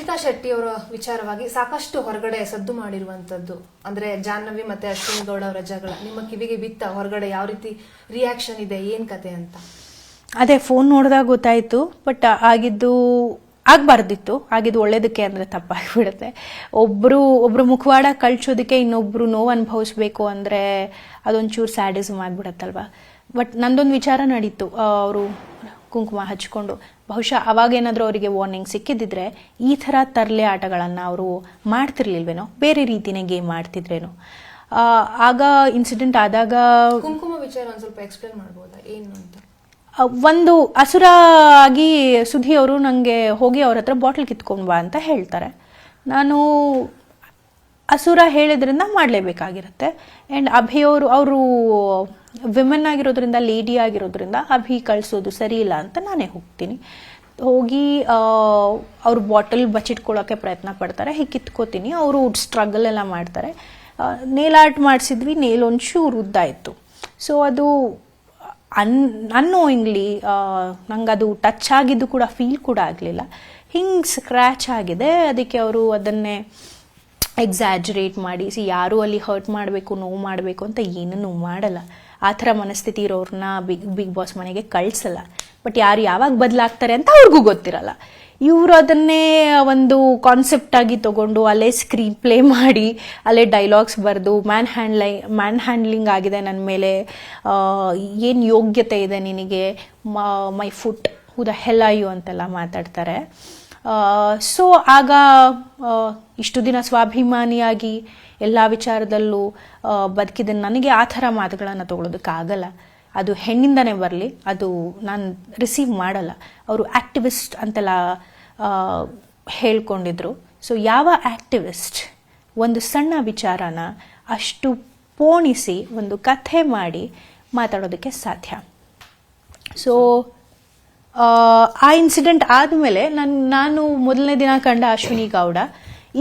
ರಕ್ಷಿತಾ ಶೆಟ್ಟಿ ಅವರ ವಿಚಾರವಾಗಿ ಸಾಕಷ್ಟು ಹೊರಗಡೆ ಸದ್ದು ಮಾಡಿರುವಂತದ್ದು. ಅಂದ್ರೆ ಜಾಹ್ನವಿ ಮತ್ತೆ ಅಶ್ವಿನಿ ಗೌಡ ಅವರ ಜಗಳ. ನಿಮ್ಮ ಕಿವಿಗೆ ಬಿತ್ತ ಹೊರಗಡೆ ಯಾವ ರೀತಿ ರಿಯಾಕ್ಷನ್ ಇದೆ, ಏನ್ ಕತೆ ಅಂತ? ಅದೇ ಫೋನ್ ನೋಡಿದಾಗ ಗೊತ್ತಾಯಿತು ಬಟ್ ಆಗಿದ್ದು ಆಗಬಾರ್ದಿತ್ತು. ಆಗಿದ್ದು ಒಳ್ಳೇದಕ್ಕೆ ಅಂದರೆ ತಪ್ಪಾಗಿಬಿಡುತ್ತೆ. ಒಬ್ಬರು ಒಬ್ರು ಮುಖವಾಡ ಕಳ್ಸೋದಕ್ಕೆ ಇನ್ನೊಬ್ಬರು ನೋವು ಅನುಭವಿಸ್ಬೇಕು ಅಂದರೆ ಅದೊಂಚೂರು ಸ್ಯಾಡಿಸಮ್ ಆಗಿಬಿಡತ್ತಲ್ವ? ಬಟ್ ನಂದೊಂದು ವಿಚಾರ ನಡೀತು. ಅವರು ಕುಂಕುಮ ಹಚ್ಕೊಂಡು ಬಹುಶಃ ಅವಾಗೇನಾದರೂ ಅವರಿಗೆ ವಾರ್ನಿಂಗ್ ಸಿಕ್ಕಿದ್ದಿದ್ರೆ ಈ ಥರ ತರಲೆ ಆಟಗಳನ್ನು ಅವರು ಮಾಡ್ತಿರ್ಲಿಲ್ವೇನೋ? ಬೇರೆ ರೀತಿನೇ ಗೇಮ್ ಮಾಡ್ತಿದ್ರೇನೋ ಆ, ಆಗ ಇನ್ಸಿಡೆಂಟ್ ಆದಾಗ ಕುಂಕುಮ ವಿಚಾರ ಒಂದ್ ಸ್ವಲ್ಪ ಎಕ್ಸ್ಪ್ಲೇನ್ ಮಾಡ್ಬೋದಾ? ಏನು ಅಂತ? ಒಂದು ಹಸುರ ಆಗಿ ಸುಧಿ ಅವರು ನನಗೆ ಹೋಗಿ ಅವ್ರ ಹತ್ರ ಬಾಟಲ್ ಕಿತ್ಕೊಂಡು ಬಾ ಅಂತ ಹೇಳ್ತಾರೆ. ನಾನು ಅಸುರ ಹೇಳಿದ್ರಿಂದ ಮಾಡಲೇಬೇಕಾಗಿರುತ್ತೆ. ಆ್ಯಂಡ್ ಅಭಿಯವರು ಅವರು ವಿಮೆನ್ ಆಗಿರೋದ್ರಿಂದ ಲೇಡಿ ಆಗಿರೋದ್ರಿಂದ ಅಭಿ ಕಳಿಸೋದು ಸರಿ ಇಲ್ಲ ಅಂತ ನಾನೇ ಹೋಗ್ತೀನಿ. ಹೋಗಿ ಅವರು ಬಾಟಲ್ ಬಚ್ಚಿಟ್ಕೊಳ್ಳೋಕ್ಕೆ ಪ್ರಯತ್ನ ಪಡ್ತಾರೆ ಹೀಗೆ ಕಿತ್ಕೋತೀನಿ ಅವರು ಸ್ಟ್ರಗಲ್ ಎಲ್ಲ ಮಾಡ್ತಾರೆ. ನೇಲ್ ಆರ್ಟ್ ಮಾಡಿಸಿದ್ವಿ ನೇಲ್ ಒಂಚೂರು ಉದ್ದಾಯಿತು ಸೊ ಅದು ಅನ್ ಅನ್ನೋಯಿಂಗ್ಲಿ ನಂಗೆ ಅದು ಟಚ್ ಆಗಿದ್ದು ಕೂಡ ಫೀಲ್ ಕೂಡ ಆಗಲಿಲ್ಲ. ಹಿಂಗೆ ಸ್ಕ್ರ್ಯಾಚ್ ಆಗಿದೆ. ಅದಕ್ಕೆ ಅವರು ಅದನ್ನೇ ಎಕ್ಸಾಜರೇಟ್ ಮಾಡಿ, ಸಿ, ಯಾರು ಅಲ್ಲಿ ಹರ್ಟ್ ಮಾಡಬೇಕು, ನೋವು ಮಾಡಬೇಕು ಅಂತ ಏನನ್ನೂ ಮಾಡಲ್ಲ. ಆ ಥರ ಮನಸ್ಥಿತಿ ಇರೋರನ್ನ ಬಿಗ್ ಬಿಗ್ ಬಾಸ್ ಮನೆಗೆ ಕಳಿಸಲ್ಲ. ಬಟ್ ಯಾರು ಯಾವಾಗ ಬದಲಾಗ್ತಾರೆ ಅಂತ ಅವ್ರಿಗೂ ಗೊತ್ತಿರಲ್ಲ. ಇವರು ಅದನ್ನೇ ಒಂದು ಕಾನ್ಸೆಪ್ಟ್ ಆಗಿ ತಗೊಂಡು ಅಲ್ಲೇ ಸ್ಕ್ರೀನ್ ಪ್ಲೇ ಮಾಡಿ, ಅಲ್ಲೇ ಡೈಲಾಗ್ಸ್ ಬರೆದು ಮ್ಯಾನ್ ಹ್ಯಾಂಡ್ಲೈ ಮ್ಯಾನ್ ಹ್ಯಾಂಡ್ಲಿಂಗ್ ಆಗಿದೆ ನನ್ನ ಮೇಲೆ. ಏನು ಯೋಗ್ಯತೆ ಇದೆ ನಿನಗೆ? ಮೈ ಫುಟ್ ಹುದ ಹೆಲಾಯು ಅಂತೆಲ್ಲ ಮಾತಾಡ್ತಾರೆ. ಸೊ ಆಗ ಇಷ್ಟು ದಿನ ಸ್ವಾಭಿಮಾನಿಯಾಗಿ ಎಲ್ಲ ವಿಚಾರದಲ್ಲೂ ಬದುಕಿದ ನನಗೆ ಆ ಥರ ಮಾತುಗಳನ್ನು ತಗೊಳ್ಳೋದಕ್ಕಾಗಲ್ಲ ಅದು ಹೆಣ್ಣಿಂದನೇ ಬರಲಿ, ಅದು ನಾನು ರಿಸೀವ್ ಮಾಡಲ್ಲ. ಅವರು ಆ್ಯಕ್ಟಿವಿಸ್ಟ್ ಅಂತೆಲ್ಲ ಹೇಳ್ಕೊಂಡಿದ್ರು. ಸೊ ಯಾವ ಆ್ಯಕ್ಟಿವಿಸ್ಟ್ ಒಂದು ಸಣ್ಣ ವಿಚಾರನ ಅಷ್ಟು ಪೋಣಿಸಿ ಒಂದು ಕಥೆ ಮಾಡಿ ಮಾತಾಡೋದಕ್ಕೆ ಸಾಧ್ಯ? ಸೊ ಆ ಇನ್ಸಿಡೆಂಟ್ ಆದಮೇಲೆ ನಾನು ನಾನು ಮೊದಲನೇ ದಿನ ಕಂಡ ಅಶ್ವಿನಿ ಗೌಡ,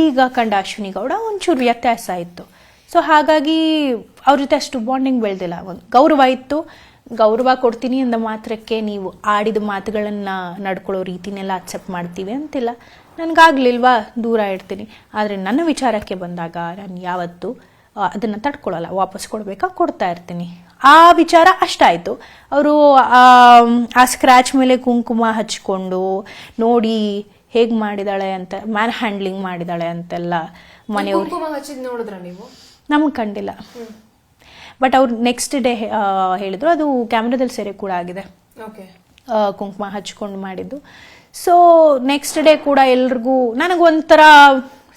ಈಗ ಕಂಡ ಅಶ್ವಿನಿ ಗೌಡ ಒಂಚೂರು ವ್ಯತ್ಯಾಸ ಇತ್ತು. ಸೊ ಹಾಗಾಗಿ ಅವ್ರ ಜೊತೆ ಅಷ್ಟು ಬಾಂಡಿಂಗ್ ಬೆಳೆದಿಲ್ಲ. ಒಂದು ಗೌರವ ಇತ್ತು. ಗೌರವ ಕೊಡ್ತೀನಿ ಅಂದ ಮಾತ್ರಕ್ಕೆ ನೀವು ಆಡಿದ ಮಾತುಗಳನ್ನು ನಡ್ಕೊಳ್ಳೋ ರೀತಿನೆಲ್ಲ ಅಕ್ಸೆಪ್ಟ್ ಮಾಡ್ತೀವಿ ಅಂತಿಲ್ಲ. ನನಗಾಗ್ಲಿಲ್ವಾ? ದೂರ ಇಡ್ತೀನಿ ಆದರೆ ನನ್ನ ವಿಚಾರಕ್ಕೆ ಬಂದಾಗ ನಾನು ಯಾವತ್ತು ಅದನ್ನು ತಡ್ಕೊಳ್ಳಲ್ಲ. ವಾಪಸ್ ಕೊಡಬೇಕಾ? ಕೊಡ್ತಾ ಇರ್ತೀನಿ. ಆ ವಿಚಾರ ಅಷ್ಟಾಯಿತು ಅವರು ಆ ಸ್ಕ್ರ್ಯಾಚ್ ಮೇಲೆ ಕುಂಕುಮ ಹಚ್ಕೊಂಡು ನೋಡಿ ಹೇಗೆ ಮಾಡಿದಾಳೆ ಅಂತ ಮ್ಯಾನ್ ಹ್ಯಾಂಡ್ಲಿಂಗ್ ಮಾಡಿದಾಳೆ ಅಂತೆಲ್ಲ ಮನೆಯವರು. ನೋಡಿದ್ರ ನೀವು? ನಮ್ಗೆ ಕಂಡಿಲ್ಲ. ಬಟ್ ಅವ್ರು ನೆಕ್ಸ್ಟ್ ಡೇ ಹೇಳಿದ್ರು ಅದು ಕ್ಯಾಮ್ರಾದಲ್ಲಿ ಸೆರೆ ಕೂಡ ಆಗಿದೆ. ಕುಂಕುಮ ಹಚ್ಕೊಂಡು ಮಾಡಿದ್ದು. ಸೊ ನೆಕ್ಸ್ಟ್ ಡೇ ಕೂಡ ಎಲ್ರಿಗೂ ನನಗೊಂಥರ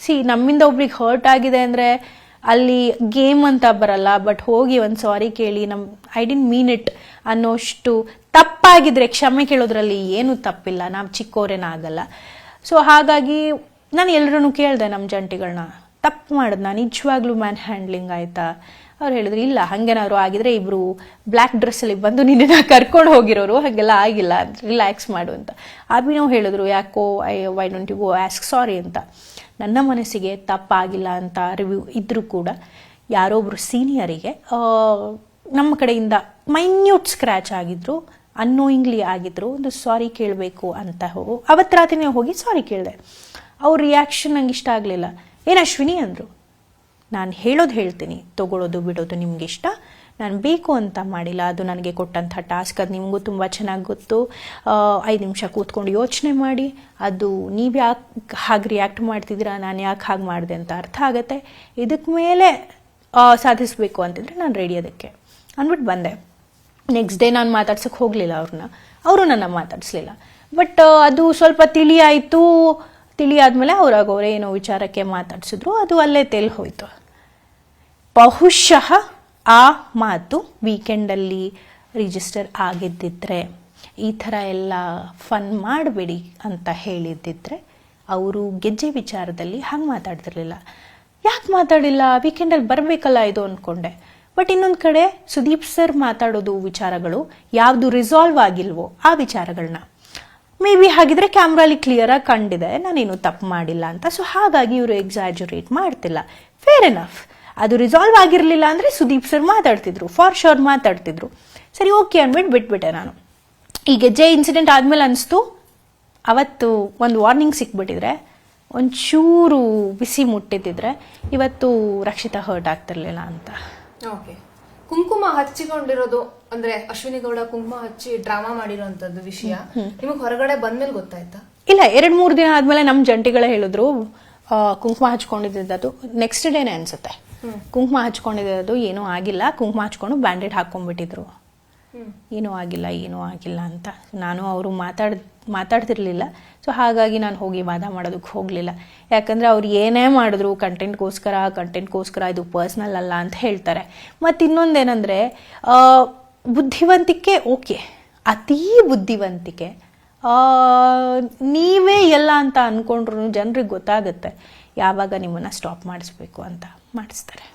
ಸಿ ನಮ್ಮಿಂದ ಒಬ್ರಿಗೆ ಹರ್ಟ್ ಆಗಿದೆ ಅಂದರೆ ಅಲ್ಲಿ ಗೇಮ್ ಅಂತ ಬರಲ್ಲ ಬಟ್ ಹೋಗಿ ಒಂದು ಸಾರಿ ಕೇಳಿ ನಮ್ಮ ಐ ಡಿಂಟ್ ಮೀನ್ ಇಟ್ ಅನ್ನೋಷ್ಟು ತಪ್ಪಾಗಿದ್ರೆ, ಕ್ಷಮೆ ಕೇಳೋದ್ರಲ್ಲಿ ಏನೂ ತಪ್ಪಿಲ್ಲ, ನಾವು ಚಿಕ್ಕವರೇನಾಗಲ್ಲ ಸೊ ಹಾಗಾಗಿ ನಾನು ಎಲ್ಲರೂ ಕೇಳಿದೆ ನಮ್ಮ ಜಂಟಿಗಳನ್ನ ತಪ್ಪು ಮಾಡಿದ್ನ, ನಿಜವಾಗ್ಲೂ ಮ್ಯಾನ್ ಹ್ಯಾಂಡ್ಲಿಂಗ್ ಆಯ್ತಾ? ಅವ್ರು ಹೇಳಿದ್ರು, ಇಲ್ಲ, ಹಂಗೇನಾದ್ರು ಆಗಿದ್ರೆ ಇಬ್ಬರು ಬ್ಲ್ಯಾಕ್ ಡ್ರೆಸ್ಸಲ್ಲಿ ಬಂದು ನಿನ್ನ ಕರ್ಕೊಂಡು ಹೋಗಿರೋರು, ಹಾಗೆಲ್ಲ ಆಗಿಲ್ಲ ರಿಲ್ಯಾಕ್ಸ್ ಮಾಡು ಅಂತ. ಅಭಿನವ್ ಹೇಳಿದ್ರು, ಯಾಕೋ, I why don't you go ask sorry ಅಂತ. ನನ್ನ ಮನಸ್ಸಿಗೆ ತಪ್ಪಾಗಿಲ್ಲ ಅಂತ ರಿವ್ಯೂ ಇದ್ದರೂ ಕೂಡ ಯಾರೊಬ್ಬರು ಸೀನಿಯರಿಗೆ ನಮ್ಮ ಕಡೆಯಿಂದ ಮೈನ್ಯೂಟ್ ಸ್ಕ್ರ್ಯಾಚ್ ಆಗಿದ್ರು ಅನ್ನೋಯಿಂಗ್ಲಿ ಆಗಿದ್ರು, ಒಂದು ಸಾರಿ ಕೇಳಬೇಕು ಅಂತ ಹೋಗು ಅವತ್ತು ರಾತ್ರಿನೇ ಹೋಗಿ ಸಾರಿ ಕೇಳಿದೆ. ಅವ್ರ ರಿಯಾಕ್ಷನ್ ನಂಗೆ ಇಷ್ಟ ಆಗಲಿಲ್ಲ. ಏನು ಅಶ್ವಿನಿ ಅಂದರು. ನಾನು ಹೇಳೋದು ಹೇಳ್ತೀನಿ ತಗೊಳ್ಳೋದು ಬಿಡೋದು ನಿಮ್ಗೆ ಇಷ್ಟ ನಾನು ಬೇಕು ಅಂತ ಮಾಡಿಲ್ಲ, ಅದು ನನಗೆ ಕೊಟ್ಟಂಥ ಟಾಸ್ಕ್, ಅದು ನಿಮಗೂ ತುಂಬ ಚೆನ್ನಾಗಿ ಗೊತ್ತು. ಐದು ನಿಮಿಷ ಕೂತ್ಕೊಂಡು ಯೋಚನೆ ಮಾಡಿ, ಅದು ನೀವು ಯಾಕೆ ಹಾಗೆ ರಿಯಾಕ್ಟ್ ಮಾಡ್ತಿದ್ದೀರಾ, ನಾನು ಯಾಕೆ ಹಾಗೆ ಮಾಡಿದೆ ಅಂತ ಅರ್ಥ ಆಗುತ್ತೆ. ಇದಕ್ಕೆ ಮೇಲೆ ಸಾಧಿಸಬೇಕು ಅಂತಿದ್ರೆ ನಾನು ರೆಡಿ ಅದಕ್ಕೆ. ಅಂದ್ಬಿಟ್ಟು ಬಂದೆ. ನೆಕ್ಸ್ಟ್ ಡೇ ನಾನು ಮಾತಾಡ್ಸೋಕ್ಕೆ ಹೋಗಲಿಲ್ಲ ಅವ್ರನ್ನ ಅವರು ನನ್ನ ಮಾತಾಡಿಸ್ಲಿಲ್ಲ. ಬಟ್ ಅದು ಸ್ವಲ್ಪ ತಿಳಿ ಆಯಿತು ತಿಳಿ ಆದಮೇಲೆ ಅವ್ರಾಗ ಅವರೇ ಏನೋ ವಿಚಾರಕ್ಕೆ ಮಾತಾಡಿಸಿದ್ರು. ಅದು ಅಲ್ಲೇ ತೆಲ್ ಹೋಯ್ತು ಬಹುಶಃ ಆ ಮಾತು ವೀಕೆಂಡಲ್ಲಿ ರಿಜಿಸ್ಟರ್ ಆಗಿದ್ದಿದ್ರೆ, ಈ ಥರ ಎಲ್ಲ ಫನ್ ಮಾಡಬೇಡಿ ಅಂತ ಹೇಳಿದ್ದಿದ್ರೆ, ಅವರು ಗೆಜ್ಜೆ ವಿಚಾರದಲ್ಲಿ ಹಂಗೆ ಮಾತಾಡ್ತಿರ್ಲಿಲ್ಲ. ಯಾಕೆ ಮಾತಾಡಿಲ್ಲ? ವೀಕೆಂಡಲ್ಲಿ ಬರಬೇಕಲ್ಲ ಇದು ಅಂದ್ಕೊಂಡೆ ಬಟ್ ಇನ್ನೊಂದು ಕಡೆ ಸುದೀಪ್ ಸರ್ ಮಾತಾಡೋದು ವಿಚಾರಗಳು ಯಾವುದು ರಿಸಾಲ್ವ್ ಆಗಿಲ್ವೋ ಆ ವಿಚಾರಗಳನ್ನ ಮೇ ಬಿ ಹಾಗಿದ್ರೆ ಕ್ಯಾಮ್ರಾಲಿ ಕ್ಲಿಯರಾಗಿ ಕಂಡಿದೆ ನಾನೇನು ತಪ್ಪು ಮಾಡಿಲ್ಲ ಅಂತ. ಸೊ ಹಾಗಾಗಿ ಇವರು ಎಕ್ಸಾಜುರೇಟ್ ಮಾಡ್ತಿಲ್ಲ. ಫೇರ್ ಎನಫ್ ಅದು ರಿಸಾಲ್ವ್ ಆಗಿರಲಿಲ್ಲ ಅಂದರೆ ಸುದೀಪ್ ಸರ್ ಮಾತಾಡ್ತಿದ್ರು ಫಾರ್ ಶೋರ್ ಮಾತಾಡ್ತಿದ್ರು. ಸರಿ ಓಕೆ ಅಂದ್ಬಿಟ್ಟು ಬಿಟ್ಬಿಟ್ಟೆ ನಾನು. ಈ ಜೆ ಇನ್ಸಿಡೆಂಟ್ ಆದಮೇಲೆ ಅನಿಸ್ತು, ಅವತ್ತು ಒಂದು ವಾರ್ನಿಂಗ್ ಸಿಕ್ಬಿಟ್ಟಿದ್ರೆ, ಒಂಚೂರು ಬಿಸಿ ಮುಟ್ಟಿದ್ದಿದ್ರೆ ಇವತ್ತು ರಕ್ಷಿತಾ ಹರ್ಟ್ ಆಗ್ತಿರ್ಲಿಲ್ಲ ಅಂತ. ಓಕೆ ಕುಂಕುಮ ಹಚ್ಚಿಕೊಂಡಿರೋದು ಅಂದ್ರೆ ಅಶ್ವಿನಿ ಗೌಡ ಕುಂಕುಮ ಹಚ್ಚಿ ಡ್ರಾಮಾ ಮಾಡಿರೋಂತದ್ದು ವಿಷಯ. ನಿಮಗೆ ಹೊರಗಡೆ ಬಂದ್ಮೇಲೆ ಗೊತ್ತಾಯ್ತಾ? ಇಲ್ಲ ಎರಡು ಮೂರು ದಿನ ಆದ್ಮೇಲೆ ನಮ್ಮ ಜಂಟಿಗಳೇ ಹೇಳಿದ್ರು ಕುಂಕುಮ ಹಚ್ಕೊಂಡಿದ್ದು ನೆಕ್ಸ್ಟ್ ಡೇನೆ ಅನ್ಸುತ್ತೆ. ಕುಂಕುಮ ಹಚ್ಕೊಂಡಿದ್ದು ಏನೂ ಆಗಿಲ್ಲ ಕುಂಕುಮ ಹಚ್ಕೊಂಡು ಬ್ಯಾಂಡೇಡ್ ಹಾಕೊಂಡ್ಬಿಟ್ಟಿದ್ರು. ಏನೂ ಆಗಿಲ್ಲ ಏನೂ ಆಗಿಲ್ಲ ಅಂತ. ನಾನು ಅವರು ಮಾತಾಡ್, ಮಾತಾಡ್ತಿರ್ಲಿಲ್ಲ. ಸೊ ಹಾಗಾಗಿ ನಾನು ಹೋಗಿ ವಾದ ಮಾಡೋದಕ್ಕೆ ಹೋಗಲಿಲ್ಲ. ಯಾಕಂದರೆ ಅವ್ರು ಏನೇ ಮಾಡಿದ್ರು ಕಂಟೆಂಟ್ಗೋಸ್ಕರ ಕಂಟೆಂಟ್ಗೋಸ್ಕರ ಇದು ಪರ್ಸ್ನಲ್ ಅಲ್ಲ ಅಂತ ಹೇಳ್ತಾರೆ. ಮತ್ತು ಇನ್ನೊಂದೇನೆಂದರೆ ಬುದ್ಧಿವಂತಿಕೆ ಓಕೆ. ಅತೀ ಬುದ್ಧಿವಂತಿಕೆ. ನೀವೇ ಎಲ್ಲ ಅಂತ ಅಂದ್ಕೊಂಡ್ರು ಜನರಿಗೆ ಗೊತ್ತಾಗುತ್ತೆ. ಯಾವಾಗ ನಿಮ್ಮನ್ನು ಸ್ಟಾಪ್ ಮಾಡಿಸ್ಬೇಕು ಅಂತ ಮಾಡಿಸ್ತಾರೆ.